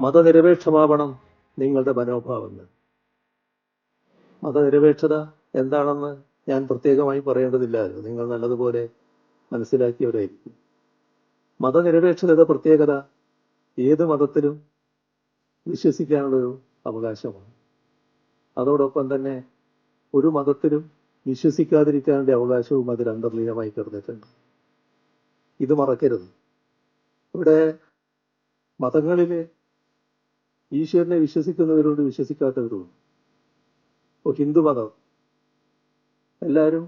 മതനിരപേക്ഷമാവണം നിങ്ങളുടെ മനോഭാവങ്ങൾ. മതനിരപേക്ഷത എന്താണെന്ന് ഞാൻ പ്രത്യേകമായി പറയേണ്ടതില്ലല്ലോ നിങ്ങൾ നല്ലതുപോലെ മനസ്സിലാക്കിയവരായിരിക്കും. മതനിരപേക്ഷതയുടെ പ്രത്യേകത ഏത് മതത്തിലും വിശ്വസിക്കാനുള്ളൊരു അവകാശമാണ്. അതോടൊപ്പം തന്നെ ഒരു മതത്തിലും വിശ്വസിക്കാതിരിക്കാനുള്ള അവകാശവും അതിൽ അന്തർലീനമായി കിടന്നിട്ടുണ്ട്. ഇത് മറക്കരുത്. ഇവിടെ മതങ്ങളിൽ ഈശ്വരനെ വിശ്വസിക്കുന്നവരുണ്ട് വിശ്വസിക്കാത്തവരുണ്ട്. ഇപ്പോൾ ഹിന്ദു മതം എല്ലാവരും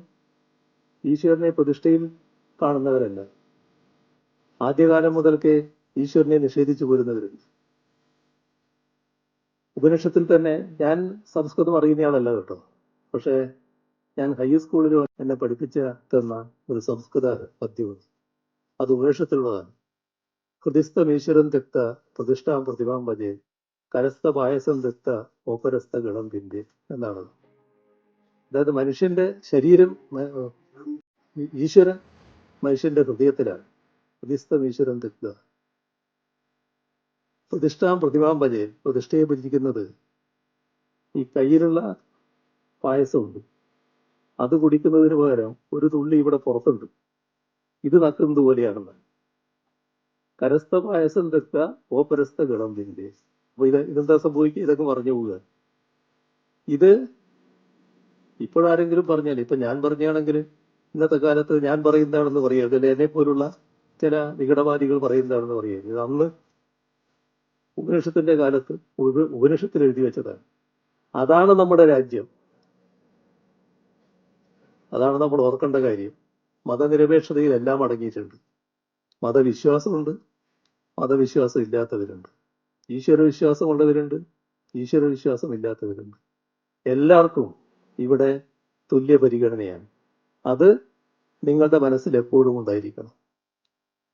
ഈശ്വരനെ പ്രതിഷ്ഠയിൽ കാണുന്നവരല്ല. ആദ്യകാലം മുതൽക്കേ ഈശ്വരനെ നിഷേധിച്ചു പോരുന്നവരുണ്ട്. ഉപനിഷത്തിൽ തന്നെ ഞാൻ സംസ്കൃതം അറിയുന്നയാളല്ല കേട്ടോ. പക്ഷേ ഞാൻ ഹൈസ്കൂളിൽ എന്നെ പഠിപ്പിച്ച തന്ന ഒരു സംസ്കൃത പദ്യവും അത് ഉപനിഷത്തിലുള്ളതാണ്. ഹൃദിസ്ഥം ഈശ്വരൻ തെക്ത പ്രതിഷ്ഠാം പ്രതിഭാം ഭജേ കരസ്ഥ പായസം തെത്ത ഓപ്പരസ്ഥ ഗണം പിന്തി എന്നാണ് അതായത് മനുഷ്യന്റെ ശരീരം ഈശ്വരൻ മനുഷ്യന്റെ ഹൃദയത്തിലാണ്. പ്രതിസ്ഥം ഈശ്വരൻ തെക്ത പ്രതിഷ്ഠാം പ്രതിഭാം പജയൻ പ്രതിഷ്ഠയെ ഭജിക്കുന്നത് ഈ കയ്യിലുള്ള പായസമുണ്ട്. അത് കുടിക്കുന്നതിന് പകരം ഒരു തുള്ളി ഇവിടെ പുറത്തുണ്ട്. ഇത് നക്കുന്നത് പോലെയാണെന്ന് കരസ്ഥ പായസം തെക്ക ഓപരസ്ഥ ഗണം പിന്റെ അപ്പൊ ഇത് ഇതെന്താ സംഭവിക്കുക? ഇതൊക്കെ പറഞ്ഞു പോവുക. ഇത് ഇപ്പോഴാരെങ്കിലും പറഞ്ഞാൽ ഇപ്പൊ ഞാൻ പറഞ്ഞാണെങ്കിൽ ഇന്നത്തെ കാലത്ത് ഞാൻ പറയുന്നതാണെന്ന് പറയരുത് അല്ലെ എന്നെ പോലുള്ള ചില വിഘടവാദികൾ പറയുന്നതാണെന്ന് പറയരുത് ഇത് അന്ന് ഉപനിഷത്തിന്റെ കാലത്ത് ഉപ- ഉപനിഷത്തിൽ എഴുതി വെച്ചതാണ്. അതാണ് നമ്മുടെ രാജ്യം. അതാണ് നമ്മൾ ഓർക്കേണ്ട കാര്യം. മതനിരപേക്ഷതയിൽ എല്ലാം അടങ്ങിയിട്ടുണ്ട്. മതവിശ്വാസമുണ്ട്. മതവിശ്വാസം ഇല്ലാത്തവരുണ്ട്. ഈശ്വരവിശ്വാസം ഉള്ളവരുണ്ട് ഈശ്വരവിശ്വാസം ഇല്ലാത്തവരുണ്ട് എല്ലാവർക്കും ഇവിടെ തുല്യ പരിഗണനയാണ് അത് നിങ്ങളുടെ മനസ്സിൽ എപ്പോഴും ഉണ്ടായിരിക്കണം.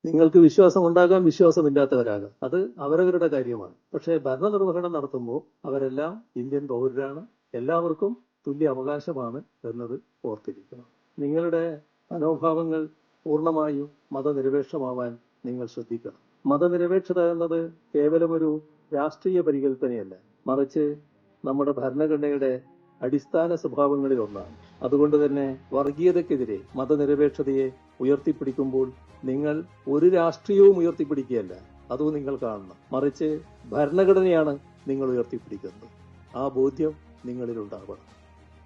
നിങ്ങൾക്ക് വിശ്വാസം ഉണ്ടാകാം വിശ്വാസമില്ലാത്തവരാകാം. അത് അവരവരുടെ കാര്യമാണ്. പക്ഷേ ഭരണനിർവഹണം നടത്തുമ്പോൾ അവരെല്ലാം ഇന്ത്യൻ പൗരരാണ്. എല്ലാവർക്കും തുല്യ അവകാശമാണ് എന്നത് ഓർത്തിരിക്കണം. നിങ്ങളുടെ മനോഭാവങ്ങൾ പൂർണമായും മതനിരപേക്ഷമാവാൻ നിങ്ങൾ ശ്രദ്ധിക്കണം. മതനിരപേക്ഷത എന്നത് കേവലം ഒരു രാഷ്ട്രീയ പരികല്പനയല്ല. മറിച്ച് നമ്മുടെ ഭരണഘടനയുടെ അടിസ്ഥാന സ്വഭാവങ്ങളിൽ ഒന്നാണ്. അതുകൊണ്ട് തന്നെ വർഗീയതക്കെതിരെ മതനിരപേക്ഷതയെ ഉയർത്തിപ്പിടിക്കുമ്പോൾ നിങ്ങൾ ഒരു രാഷ്ട്രീയവും ഉയർത്തിപ്പിടിക്കുകയല്ല അതും നിങ്ങൾ കാണണം. മറിച്ച് ഭരണഘടനയാണ് നിങ്ങൾ ഉയർത്തിപ്പിടിക്കുന്നത്. ആ ബോധ്യം നിങ്ങളിൽ ഉണ്ടാവണം.